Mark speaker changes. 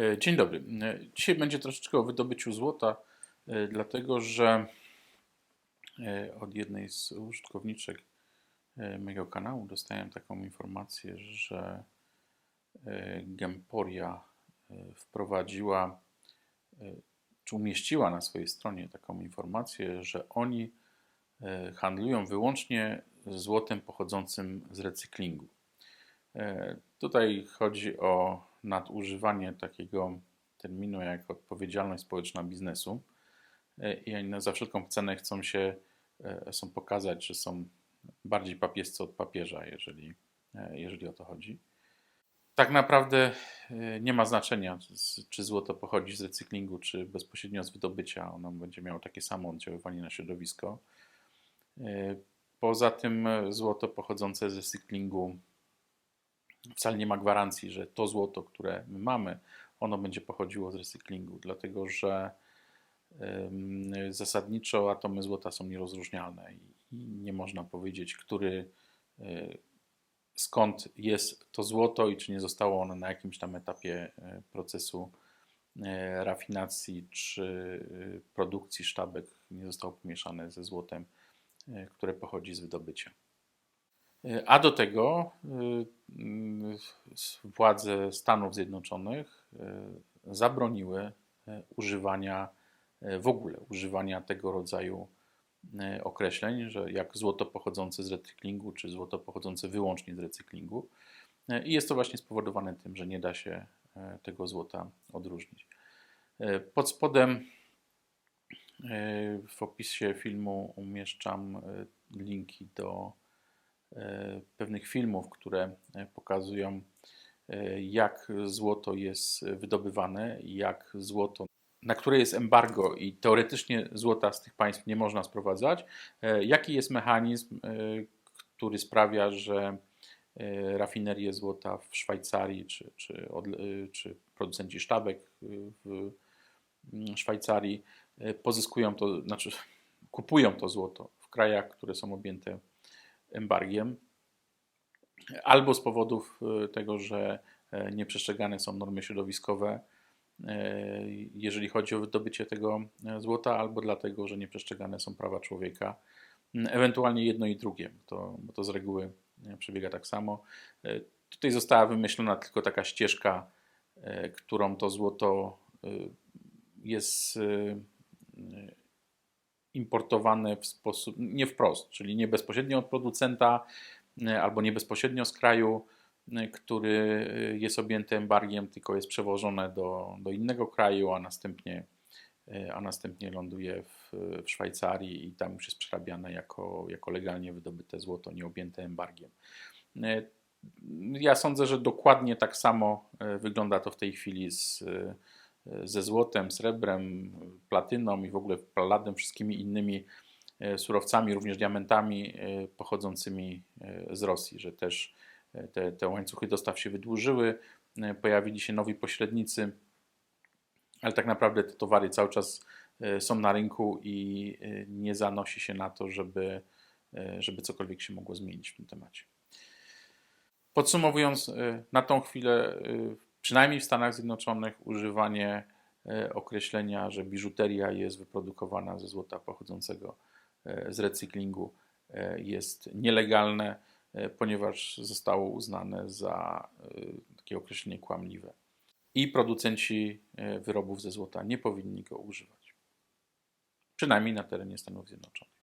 Speaker 1: E, Dzień dobry. E, Dzisiaj będzie troszeczkę o wydobyciu złota, e, dlatego że od jednej z użytkowniczek mojego kanału dostałem taką informację, że Gemporia wprowadziła czy umieściła na swojej stronie taką informację, że oni handlują wyłącznie złotem pochodzącym z recyklingu. Tutaj chodzi o nadużywanie takiego terminu jak odpowiedzialność społeczna biznesu. E, I oni za wszelką cenę chcą się e, są pokazać, że są bardziej papiescy od papieża, jeżeli, e, jeżeli o to chodzi. Tak naprawdę nie ma znaczenia, czy złoto pochodzi z recyklingu, czy bezpośrednio z wydobycia. Ono będzie miało takie samo oddziaływanie na środowisko. Poza tym złoto pochodzące z recyklingu wcale nie ma gwarancji, że to złoto, które my mamy, ono będzie pochodziło z recyklingu, dlatego że zasadniczo atomy złota są nierozróżnialne i nie można powiedzieć, który e, skąd jest to złoto i czy nie zostało ono na jakimś tam etapie e, procesu e, rafinacji czy produkcji sztabek nie zostało pomieszane ze złotem, które pochodzi z wydobycia. A do tego y, s- władze Stanów Zjednoczonych y, zabroniły y, używania y, w ogóle używania tego rodzaju y, określeń, że jak złoto pochodzące z recyklingu, czy złoto pochodzące wyłącznie z recyklingu. Y, I jest to właśnie spowodowane tym, że nie da się y, tego złota odróżnić. Y, Pod spodem y, w opisie filmu umieszczam y, linki do pewnych filmów, które e, pokazują, e, jak złoto jest wydobywane, jak złoto, na które jest embargo i teoretycznie złota z tych państw nie można sprowadzać, e, jaki jest mechanizm, e, który sprawia, że e, rafinerie złota w Szwajcarii czy, czy, e, czy producenci sztabek e, w mm, Szwajcarii e, pozyskują to, znaczy kupują to złoto w krajach, które są objęte embargiem, albo z powodów e, tego, że e, nieprzestrzegane są normy środowiskowe, e, jeżeli chodzi o wydobycie tego złota, albo dlatego, że nieprzestrzegane są prawa człowieka, ewentualnie jedno i drugie, to, bo to z reguły przebiega tak samo. Tutaj została wymyślona tylko taka ścieżka, którą to złoto jest importowane w sposób nie wprost, czyli nie bezpośrednio od producenta e, albo nie bezpośrednio z kraju, e, który e, jest objęty embargiem, tylko jest przewożone do, do innego kraju, a następnie, a następnie ląduje w, w Szwajcarii i tam już jest przerabiane jako, jako legalnie wydobyte złoto, nieobjęte embargiem. E, Ja sądzę, że dokładnie tak samo wygląda to w tej chwili z, ze złotem, srebrem, platyną i w ogóle paladem, wszystkimi innymi e, surowcami, również diamentami e, pochodzącymi e, z Rosji, że też te, te łańcuchy dostaw się wydłużyły, pojawili się nowi pośrednicy, ale tak naprawdę te towary cały czas są na rynku i nie zanosi się na to, żeby, żeby cokolwiek się mogło zmienić w tym temacie. Podsumowując, na tą chwilę, przynajmniej w Stanach Zjednoczonych, używanie e, określenia, że biżuteria jest wyprodukowana ze złota pochodzącego e, z recyklingu, e, jest nielegalne, ponieważ zostało uznane za takie określenie kłamliwe. I producenci wyrobów ze złota nie powinni go używać. Przynajmniej na terenie Stanów Zjednoczonych.